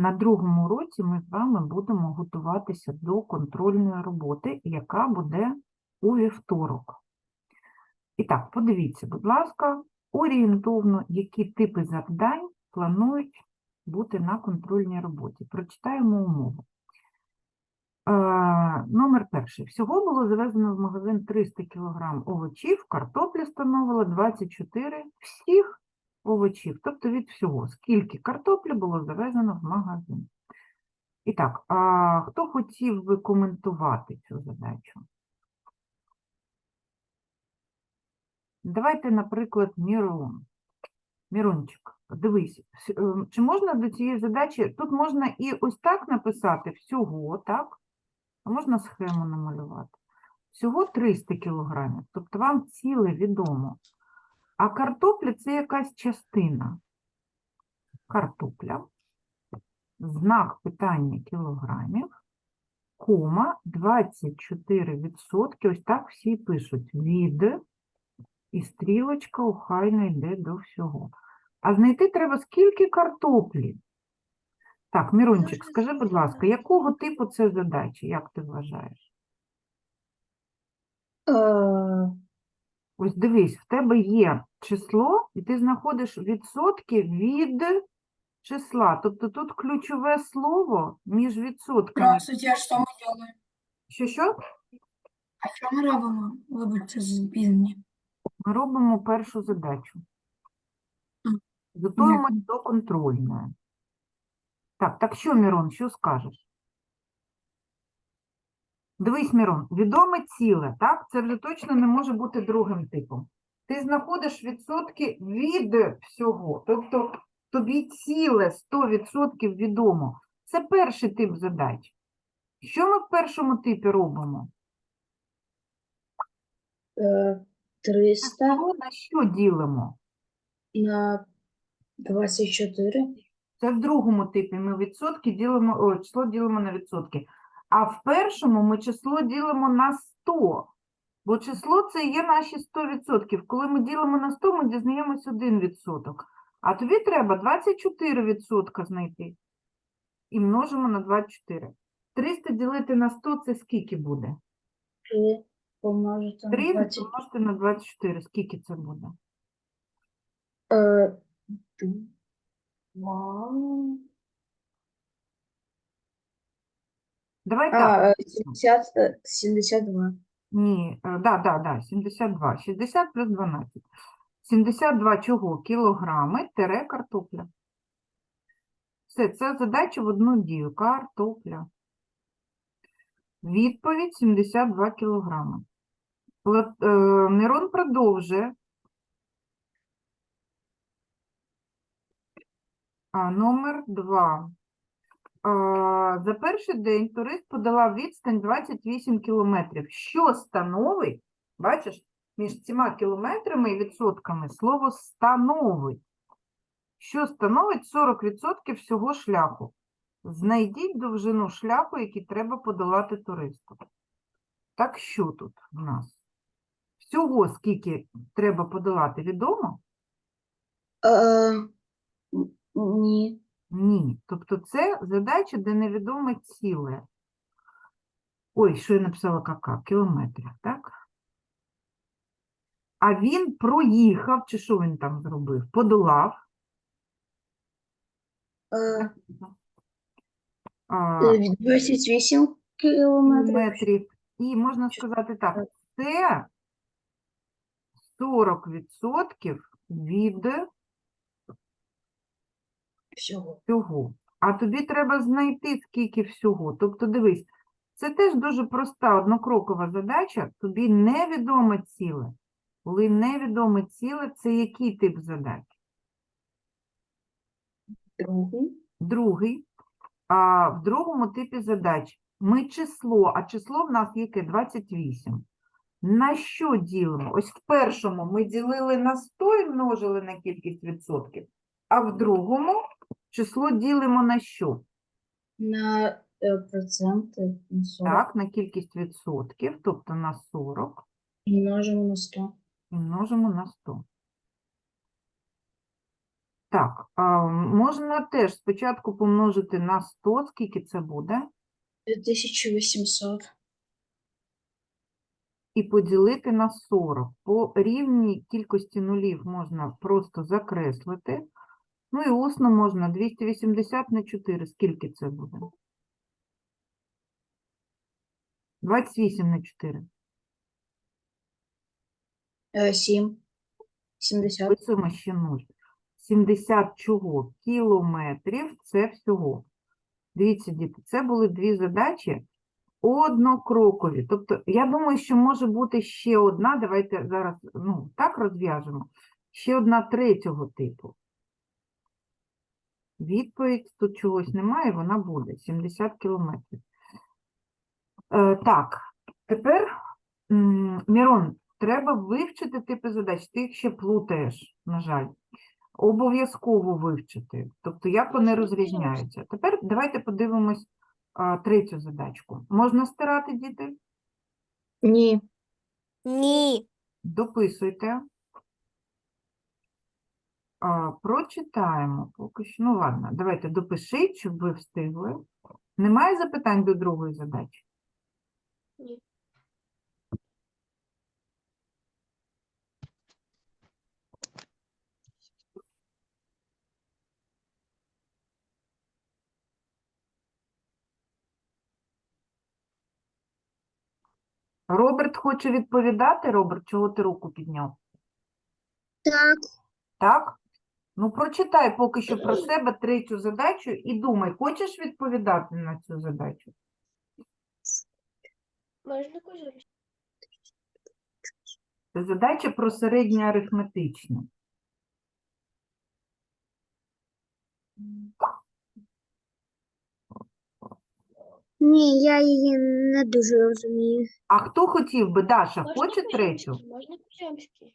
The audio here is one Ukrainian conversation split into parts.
на другому уроці ми з вами будемо готуватися до контрольної роботи, яка буде у вівторок. І так, подивіться, будь ласка, орієнтовно, які типи завдань планують бути на контрольній роботі. Прочитаємо умову. Е, Номер перший. Всього було завезено в магазин 300 кг овочів, картоплі становило 24 всіх овочів, тобто від всього. Скільки картоплі було завезено в магазин? І так, а хто хотів би коментувати цю задачу? Давайте, наприклад, Мірон. Мірончик, дивись, е, чи можна до цієї задачі, тут можна і ось так написати всього, так? А можна схему намалювати. Всього 300 кілограмів, тобто вам ціле відомо. А картопля це якась частина. Картопля, знак питання кілограмів, кома 24%, ось так всі пишуть, від, і стрілочка охайно йде до всього. А знайти треба скільки картоплі? Так, Мірончик, скажи, будь ласка, якого типу це задача, як ти вважаєш? Ось дивись, в тебе є число, і ти знаходиш відсотки від числа. Тобто тут ключове слово між відсотками. Здравствуйте, а що ми робимо? Що що? А що ми робимо? Вибачте за запізнення. Ми робимо першу задачу. Готуємось до контрольної. Так, так що, Мірон, що скажеш? Дивись, Мірон, відоме ціле, так? Це вже точно не може бути другим типом. Ти знаходиш відсотки від всього. Тобто тобі ціле 100% відомо. Це перший тип задач. Що ми в першому типі робимо? Е, 300 Число на що ділимо? на 24. Це в другому типі ми відсотки ділимо, о, число ділимо на відсотки. А в першому ми число ділимо на 100. Бо число це є наші 100%. Коли ми ділимо на 100, ми дізнаємось 1%. А тобі треба 24% знайти. І множимо на 24. 300 ділити на 100 це скільки буде? 3 помножити на 3 помножити на 24. Скільки це буде? Е, два. Давай так. А, е, 70, е, 72. Ні, е, да, да, да, 72. 60 плюс 12. 72 чого? Кілограми тире картопля. Все, це задача в одну дію. Картопля. Відповідь 72 кілограми. Пла- е, Мирон продовжує. А, номер 2. За перший день турист подолав відстань 28 кілометрів. Що становить, бачиш, між цими кілометрами і відсотками слово становить. Що становить 40% всього шляху. Знайдіть довжину шляху, який треба подолати туристу. Так що тут в нас? Всього скільки треба подолати, відомо? Е, ні. Ні. Тобто це задача, де невідоме ціле. Ой, що я написала кака? Кілометрів, так? А він проїхав, чи що він там зробив? Подолав. Е, а, е, 28 кілометрів. кілометрів. І можна сказати так, це 40% від Всього. всього. А тобі треба знайти, скільки всього. Тобто, дивись, це теж дуже проста однокрокова задача. Тобі невідоме ціле. Коли невідоме ціле, це який тип задач? Другий. Другий. А в другому типі задач ми число, а число в нас яке? 28. На що ділимо? Ось в першому ми ділили на 100 і множили на кількість відсотків, а в другому число ділимо на що? На е, проценти на 40. Так, на кількість відсотків, тобто на 40, І множимо на 100. і множимо на 100. Так, а, можна теж спочатку помножити на 100, скільки це буде, 2800. і поділити на 40. По рівній кількості нулів можна просто закреслити. Ну і усно можна 280 на 4. Скільки це буде? 28 на 4. 7. 70. Писуємо ще 0. 70 чого? Кілометрів це всього. Дивіться, діти, це були дві задачі однокрокові. Тобто, я думаю, що може бути ще одна, давайте зараз ну, так розв'яжемо, ще одна третього типу. Відповідь тут чогось немає, вона буде 70 кілометрів. Е, так, тепер, Мірон, треба вивчити типи задач. Ти їх ще плутаєш, на жаль. Обов'язково вивчити. Тобто, як вони розрізняються. Тепер давайте подивимось а, третю задачку. Можна стирати, діти? Ні. Ні. Дописуйте. А, прочитаємо поки що. Ну, ладно, давайте допишіть, щоб ви встигли. Немає запитань до другої задачі? Ні. Роберт хоче відповідати. Роберт, чого ти руку підняв? Так. Так? Ну, прочитай поки що про себе третю задачу і думай, хочеш відповідати на цю задачу? Можна кузові? Це задача про середнє арифметичне. Ні, я її не дуже розумію. А хто хотів би? Даша, Можна хоче третю? Можна Кузьомський?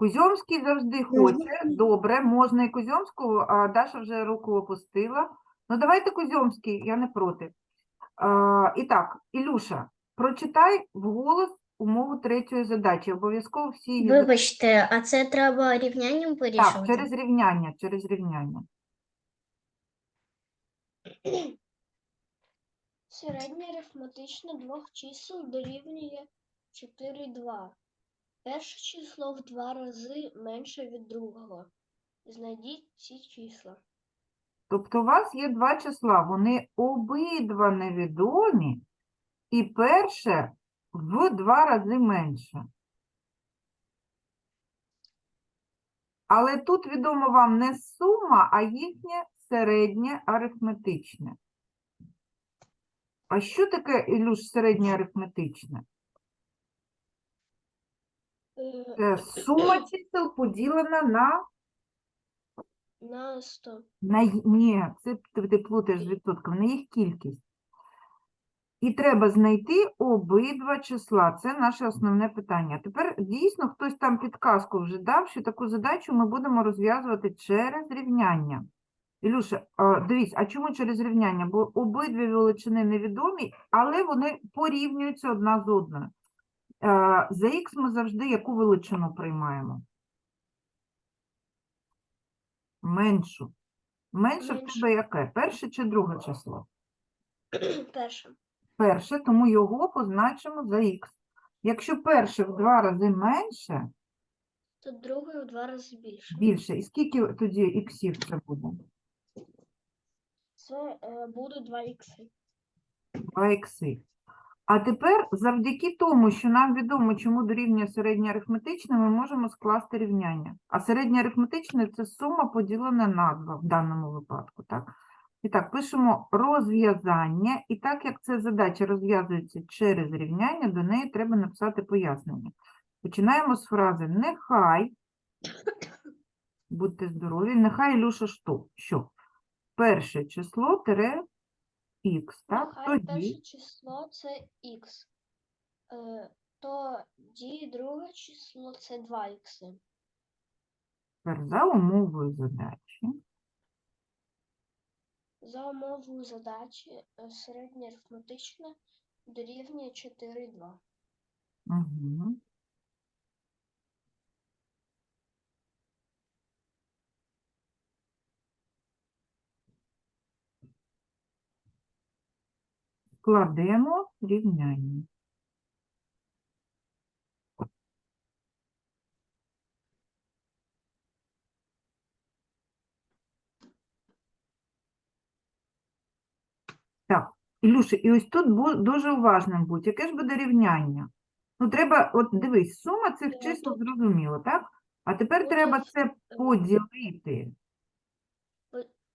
Кузьомський завжди хоче. Добре, можна і Кузьомського, а Даша вже руку опустила. Ну, давайте Кузьомський, я не проти. А, і так, Ілюша, прочитай вголос умову третьої задачі. Обов'язково всі її. Вибачте, а це треба рівнянням Так, через рівняння, через рівняння. Середнє арифметичне двох чисел дорівнює 4,2. Перше число в два рази менше від другого. Знайдіть ці числа. Тобто у вас є два числа, вони обидва невідомі, і перше в два рази менше. Але тут відомо вам не сума, а їхнє середнє арифметичне. А що таке, Ілюш, середнє арифметичне? Е, сума чисел поділена на на 100. На, ні, це ти, ти плутаєш з відсотком, на їх кількість. І треба знайти обидва числа. Це наше основне питання. Тепер дійсно хтось там підказку вже дав, що таку задачу ми будемо розв'язувати через рівняння. Ілюша, а, дивись, а чому через рівняння? Бо обидві величини невідомі, але вони порівнюються одна з одною. Е, За х ми завжди яку величину приймаємо? Меншу. Менше в тебе яке? Перше чи друге число? Перше. Перше, тому його позначимо за х. Якщо перше в два рази менше, То друге в два рази більше. більше, і скільки тоді іксів це буде? Це е, буде 2 ікси. 2 ікси. А тепер, завдяки тому, що нам відомо, чому дорівнює середнє арифметичне, ми можемо скласти рівняння. А середнє арифметичне – це сума поділена на 2 в даному випадку. Так? І так, пишемо розв'язання. І так як ця задача розв'язується через рівняння, до неї треба написати пояснення. Починаємо з фрази «нехай», будьте здорові, нехай, Ілюша, що? що? Перше число тире х, так? Нехай Тоді перше число це х. Е, тоді друге число це 2 ікси. тепер за умовою задачі. За умовою задачі е, середнє арифметичне дорівнює 4,2. Угу. Складемо рівняння. Так, Ілюша, і ось тут дуже уважним будь. Яке ж буде рівняння? Ну, треба, от дивись, сума цих Е, чисел зрозуміло, так? А тепер треба це поділити.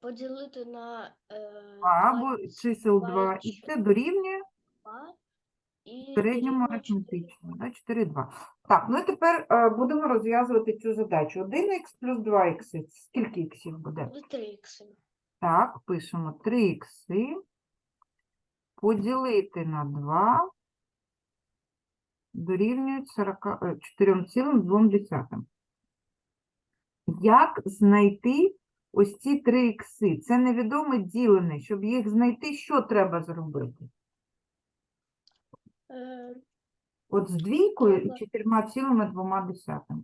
Поділити на е, 2 або чисел 2, і це дорівнює 22 і середньому 4. арифметичному, да, 4,2. Так, ну і тепер е, будемо розв'язувати цю задачу. 1х плюс 2х, скільки іксів буде? Буде 3 ікси. Так, пишемо 3 ікси поділити на 2 дорівнюють 40, е, 4,2. Як знайти ось ці 3 ікси? Це невідоме ділене. Щоб їх знайти, що треба зробити? Е, От з двійкою і Треба. 4,2.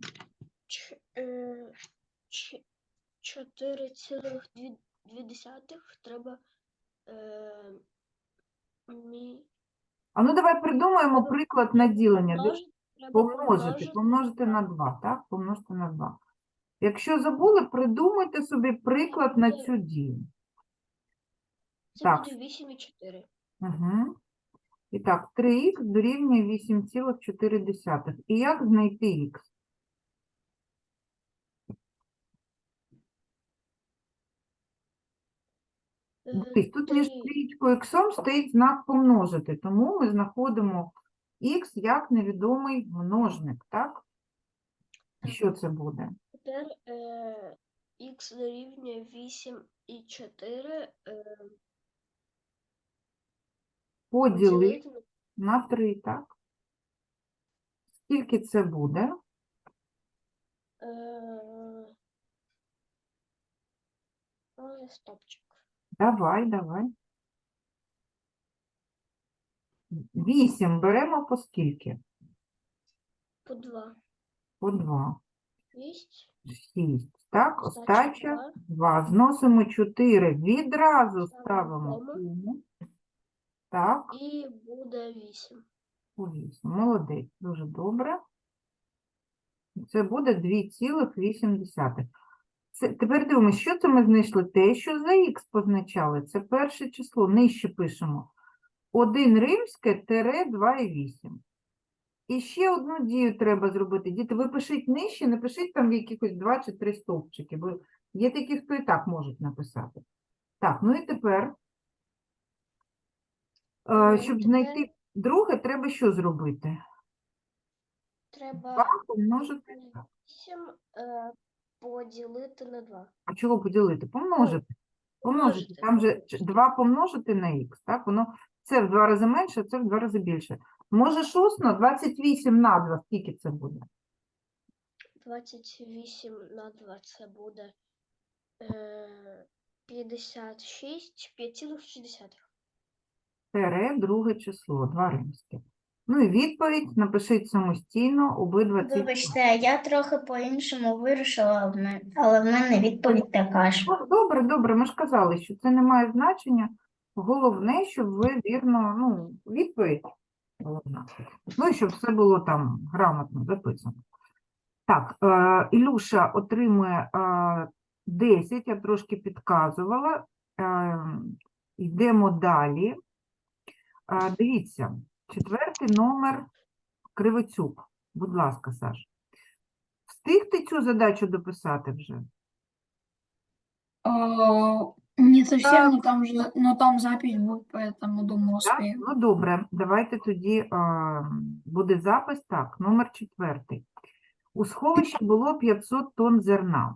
ч- е, ч- 4,2 треба е, мі... А ну давай придумаємо приклад на ділення. Де- помножити, треба Помножити, помножити на 2, так? Помножити на 2. Якщо забули, придумайте собі приклад на цю дію. Це Так. буде 8,4. Угу. І так, 3х дорівнює 8,4. І як знайти х? Е, Дивись, тут між три- стрічкою іксом стоїть знак помножити, тому ми знаходимо х як невідомий множник, так? Що це буде? Тепер е, х дорівнює 8 і 4 е, Поділити поділити на 3, так? Скільки це буде? е, ой, стопчик. Давай, давай. 8 беремо по скільки? По 2. По 2. 6. 6. Так, Остача остача 2. Зносимо 4. Відразу Ставимо кому. Так, І буде 8. по 8. Молодець, дуже добре. Це буде 2,8. Це, тепер дивимося, що це ми знайшли? Те, що за х позначали. Це перше число. Нижче пишемо. 1 римське тире 2,8. І ще одну дію треба зробити. Діти, ви пишіть нижче, не пишіть там якихось 2 чи 3 стовпчики, бо є такі, хто і так можуть написати. Так, ну і тепер, е, щоб знайти друге, треба що зробити? Треба 2 помножити. 8 е, поділити на 2. А чого поділити? Помножити. Помножити. помножити. Там же 2 помножити на х, так? Воно це в два рази менше, це в два рази більше. Можеш усно 28 на 2, скільки це буде? 28 на 2 це буде е, 56, 5,6. Тере друге число, два римське. Ну і відповідь напишіть самостійно обидва ці. Вибачте, я трохи по-іншому вирішила, в але в мене відповідь така ж. Ну, Добре, добре, ми ж казали, що це не має значення. Головне, щоб ви вірно, ну, відповідь Ну і щоб все було там грамотно записано. Так, е, Ілюша отримує е, 10, я трошки підказувала. Е, йдемо далі. Е, дивіться, четвертий номер Кривоцюк. Будь ласка, Саш. Встиг ти цю задачу дописати вже? Не совсем, но там же, но там запись будет, поэтому думаю, Так? успею. Ну, добре, давайте тоді е, буде запис. Так, номер четвертий. У сховищі було 500 тонн зерна.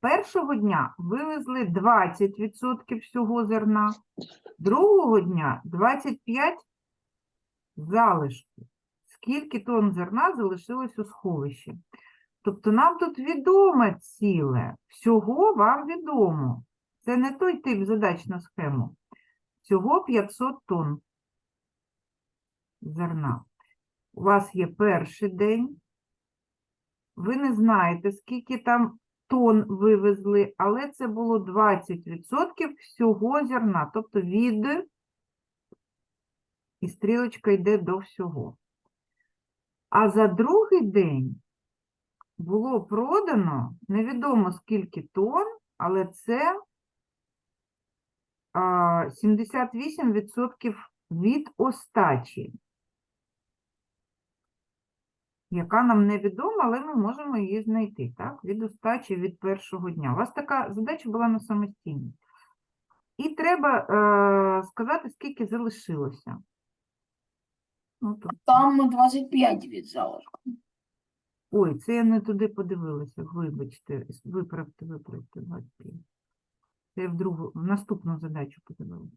Першого дня вивезли 20% всього зерна, другого дня 25 залишку. Скільки тонн зерна залишилось у сховищі? Тобто нам тут відоме ціле, всього вам відомо. Це не той тип задач на схему. Всього 500 тонн зерна. У вас є перший день. Ви не знаєте, скільки там тонн вивезли, але це було 20% всього зерна. Тобто від і стрілочка йде до всього. А за другий день було продано невідомо скільки тонн, але це 78% від остачі, яка нам невідома, але ми можемо її знайти, так? Від остачі від першого дня. У вас така задача була на самостійній. І треба е, сказати, скільки залишилося. Ну, тут. Там 25 від залишку. Ой, це я не туди подивилася, вибачте, виправте, виправте, 25. Це в другу, в наступну задачу подивилася.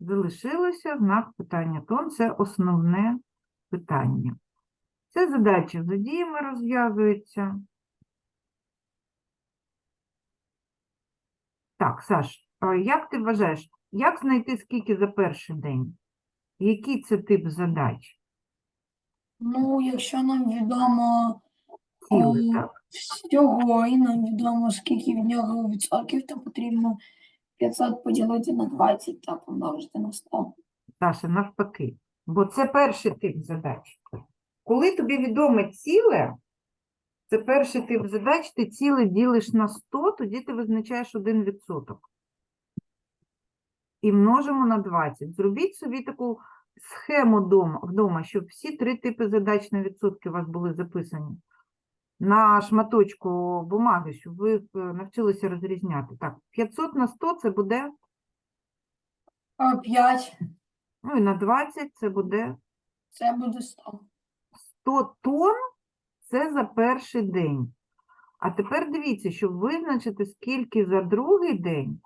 Залишилося знак питання тон, це основне питання. Це задача за діями розв'язується. Так, Саш, як ти вважаєш, як знайти скільки за перший день? Який це тип задач? Ну, якщо нам відомо Так? всього, і нам відомо, скільки від нього відсотків, то потрібно 500 поділити на 20 та помножити на 100. Саша, навпаки. Бо це перший тип задач. Коли тобі відоме ціле, це перший тип задач, ти ціле ділиш на 100, тоді ти визначаєш 1%. І множимо на 20. Зробіть собі таку схему вдома, щоб всі три типи задач на відсотки у вас були записані на шматочку бумаги, щоб ви е, навчилися розрізняти. Так, 500 на 100 це буде, 5 ну і на 20 це буде це буде 100. 100 тонн це за перший день. А тепер дивіться, щоб визначити, скільки за другий день,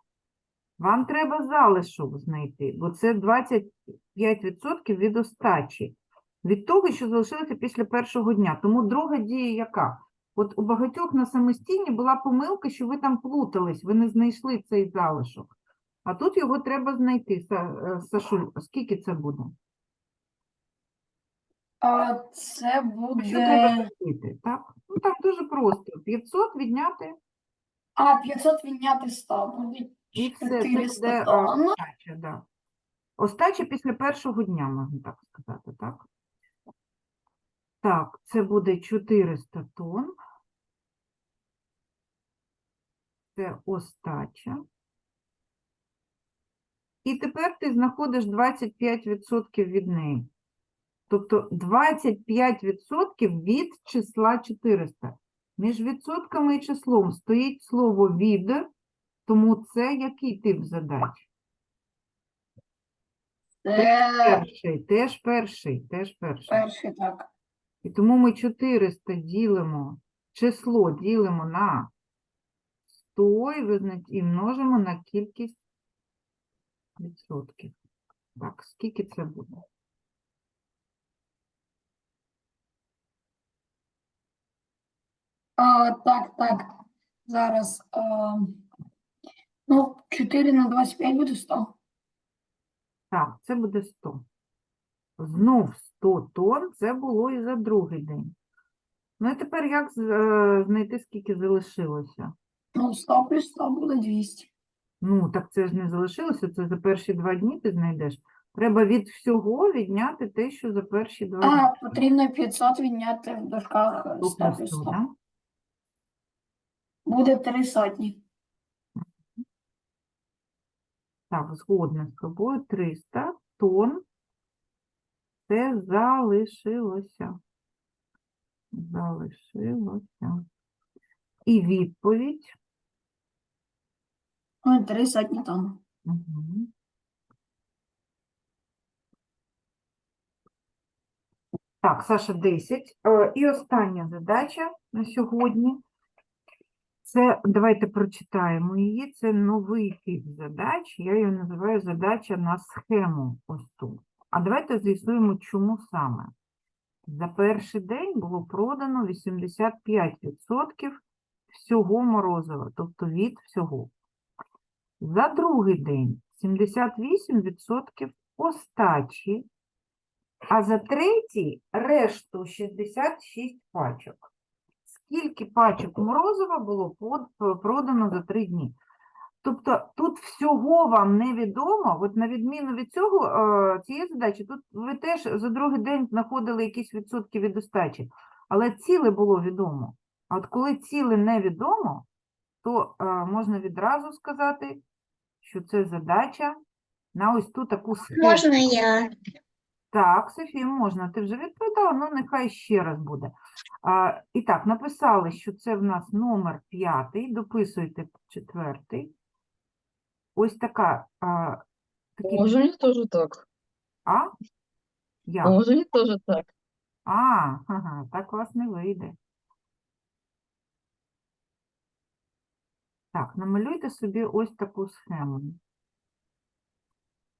вам треба залишок знайти, бо це 25% від остачі, від того, що залишилося після першого дня. Тому друга дія яка? От у багатьох на самостійні була помилка, що ви там плутались, ви не знайшли цей залишок. А тут його треба знайти. Е, Сашуль, скільки це буде? А це Ну, Що треба буде. робити, так? Ну, там дуже просто. 500 відняти А, 500 відняти 100 буде і все. Це 400 тонн. остача, да. Остача після першого дня, можна так сказати, так? Так, це буде 400 тонн. Це остача. І тепер ти знаходиш 25% від неї. Тобто 25% від числа 400. Між відсотками і числом стоїть слово від, тому це який тип задач? Це Перший, теж перший, теж перший. перший так. І тому ми 400 ділимо, число ділимо на 100 і, і множимо на кількість відсотків. Так, скільки це буде? А, так, так. Зараз. А, ну, 4 на 25 буде 100. Так, це буде 100. Знов 100 тонн, це було і за другий день. Ну і тепер як е, знайти, скільки залишилося? Ну, 100 плюс 100 буде 200. Ну, так це ж не залишилося, це за перші два дні ти знайдеш. Треба від всього відняти те, що за перші два дні. А, потрібно 500 відняти в дужках е, 100 Тобто плюс 100, 100. да? Буде 3 сотні. Так, згодна з тобою. 300 тонн. Це залишилося. Залишилося. І відповідь. Ну, 3 сотні тонн. Угу. Так, Саша, 10. Е, І остання задача на сьогодні. Це, давайте прочитаємо її. Це новий тип задач. Я її називаю задача на схему ось тут. А давайте з'ясуємо, чому саме. За перший день було продано 85% всього морозива, тобто від всього. За другий день 78% остачі, а за третій решту 66 пачок. Скільки пачок морозива було продано за три дні? Тобто тут тут всього вам невідомо, от на відміну від цього, е, цієї задачі, тут ви теж за другий день знаходили якісь відсотки від остачі, але ціле було відомо. А от коли ціле невідомо, то е, можна відразу сказати, що це задача на ось ту таку схему. Можна я? Так, Софія, можна. Ти вже відповідала, ну нехай ще раз буде. А, і так, написали, що це в нас номер п'ятий, дописуйте четвертий. Ось така, а, такий, Може, мені теж так. а? Як? може, мені теж так. А, ага, так у вас не вийде. Так, намалюйте собі ось таку схему.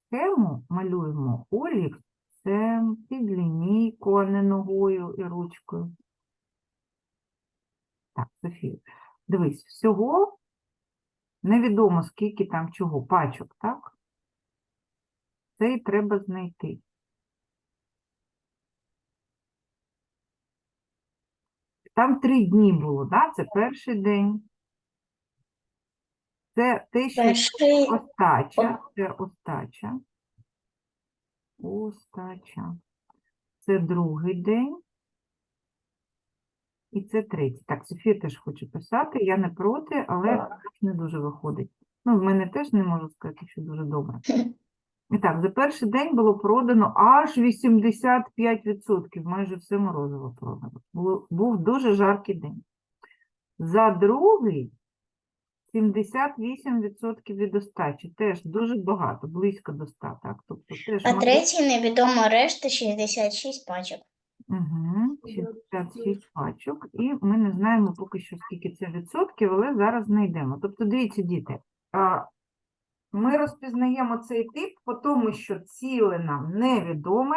Схему малюємо олівцем, під лінійку, а не ногою і ручкою. Так, Софія, дивись, всього невідомо скільки там чого, пачок, так? Це і треба знайти. Там три дні було, да? Це перший день. Це те, що Перший остача. Це остача. Остача. Це другий день. І це третій. Так, Софія теж хоче писати. Я не проти, але не дуже виходить. Ну, в мене теж не можу сказати, що дуже добре. І так, за перший день було продано аж 85%, майже все морозиво продано. Було, був дуже жаркий день. За другий 78% від остачі, теж дуже багато, близько до 100, так? Тобто теж а мало- третій невідомо решта 66 пачок. Угу, 66 пачок, і ми не знаємо поки що, скільки це відсотків, але зараз знайдемо. Тобто, дивіться, діти, а, ми розпізнаємо цей тип по тому, що ціле нам невідоме,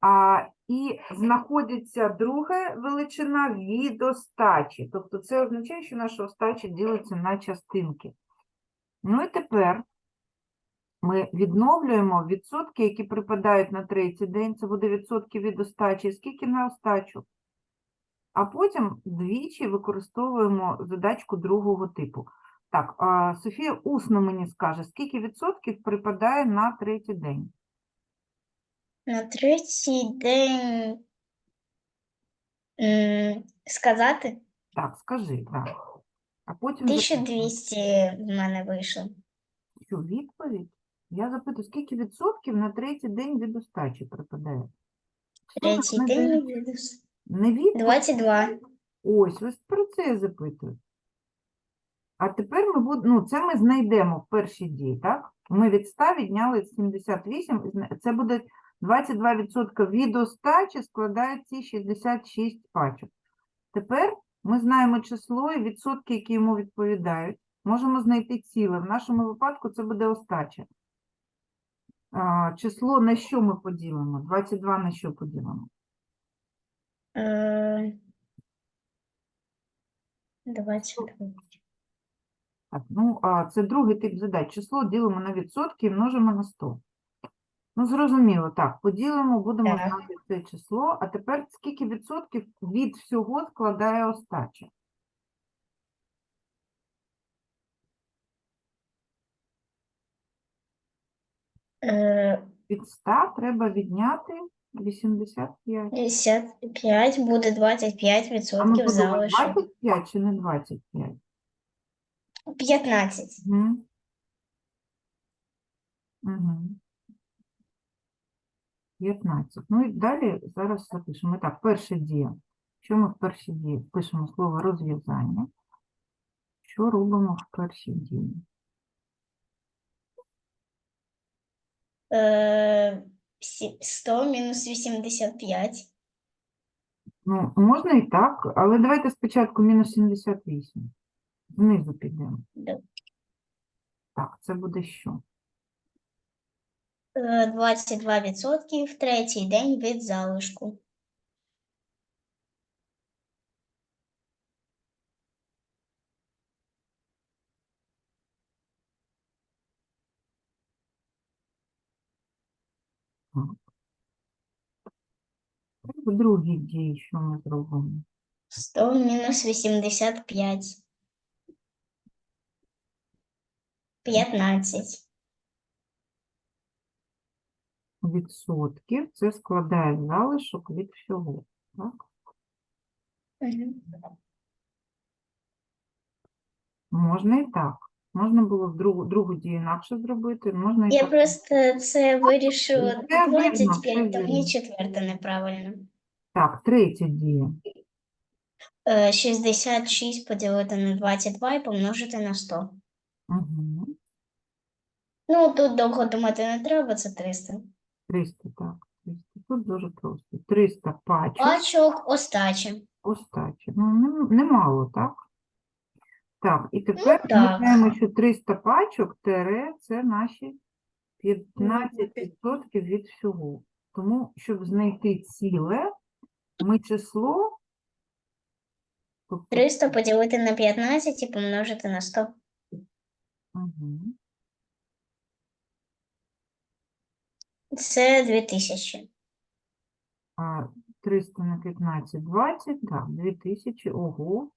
а, і знаходиться друга величина від остачі. Тобто це означає, що наша остача ділиться на частинки. Ну і тепер ми відновлюємо відсотки, які припадають на третій день. Це буде відсотки від остачі, скільки на остачу. А потім двічі використовуємо задачку другого типу. Так, Софія усно мені скаже, скільки відсотків припадає на третій день. На третій день м, сказати Так, скажи, так. А потім запитуй. 1200 в мене вийшло. Що, відповідь? Я запитую, скільки відсотків на третій день від остачі припадає? Що Третій не день відос- Не відповідь, 22. Ось, ось про це я запитую. А тепер ми будемо, ну, це ми знайдемо в першій дії, так? Ми від 100 відняли 78, і зна- це буде 22% від остачі складають ці 66 пачок. Тепер ми знаємо число і відсотки, які йому відповідають. Можемо знайти ціле. В нашому випадку це буде остача. Число на що ми поділимо? 22 на що поділимо? Е, 22. Так, ну, а це другий тип задач. Число ділимо на відсотки і множимо на 100. Ну, зрозуміло, так, поділимо, будемо Так. знати це число. А тепер скільки відсотків від всього складає остача? Е, Від 100 треба відняти 85. 55 буде 25 А ми відсотків подумаємо, залишок. 25 чи не 25? 15. Угу. Угу. 15. Ну і далі зараз запишемо. Так, перша дія. Що ми в першій дії? Пишемо слово розв'язання. Що робимо в першій дії? Е, сі- 100 мінус 85. Ну, можна і так, але давайте спочатку мінус 78. Знизу підемо. Добре. Так, це буде що? Е, 22 відсотків третій день від залишку. В другій дії що ми зробимо? 100 мінус 85. 15. Відсотків це складає залишок від всього. Так? Можна і так. Можна було в другу, другу дію інакше зробити, можна і Я так. просто це вирішила Це вірно, це 25, там вірно. і четверте неправильно. Так, третя дія. Е, 66 поділити на 22 і помножити на 100. Угу. Ну, тут довго думати не треба, це 300. 300, так. 300. Тут дуже просто. 300 пачок. Пачок остачі. Остачі. Ну, нем- немало, так? Так, і тепер ми так. знаємо, що 300 пачок тере це наші 15% від всього. Тому, щоб знайти ціле, ми число тобто, 300 поділити на 15 і помножити на 100. Мгм. Це 2000. А 300 на 15 – 20, так, 2000, ого,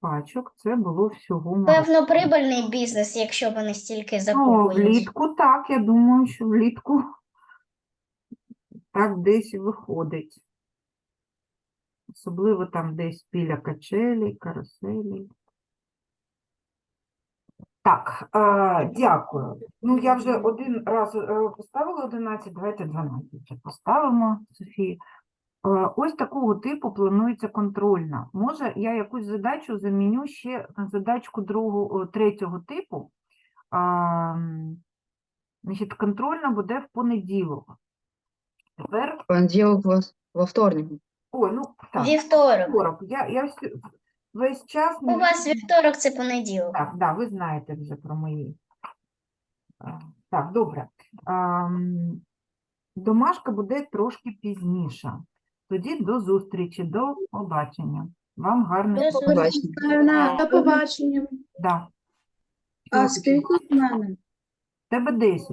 пачок, це було всього мало. Певно, прибильний бізнес, якщо вони стільки Ну, закупують. влітку так, я думаю, що влітку так десь виходить. Особливо там десь біля качелі, каруселі. Так, е, дякую. Ну, я вже один раз е, поставила 11, давайте 12 поставимо, Софія. Е, Ось такого типу планується контрольна. Може, я якусь задачу заміню ще на задачку другого, третього типу. А, м, Значить, контрольна буде в понеділок. Тепер, Понеділок во, во вторник. ой, ну так, Вівторок. вівторок. Я, я всю- весь час У вас вівторок це понеділок. Так, да, ви знаєте вже про мої. Так, добре. Домашка буде трошки пізніше. Тоді до зустрічі, до побачення. Вам гарно. До Побачення. До побачення. Да. А скільки в мене? Тебе 10.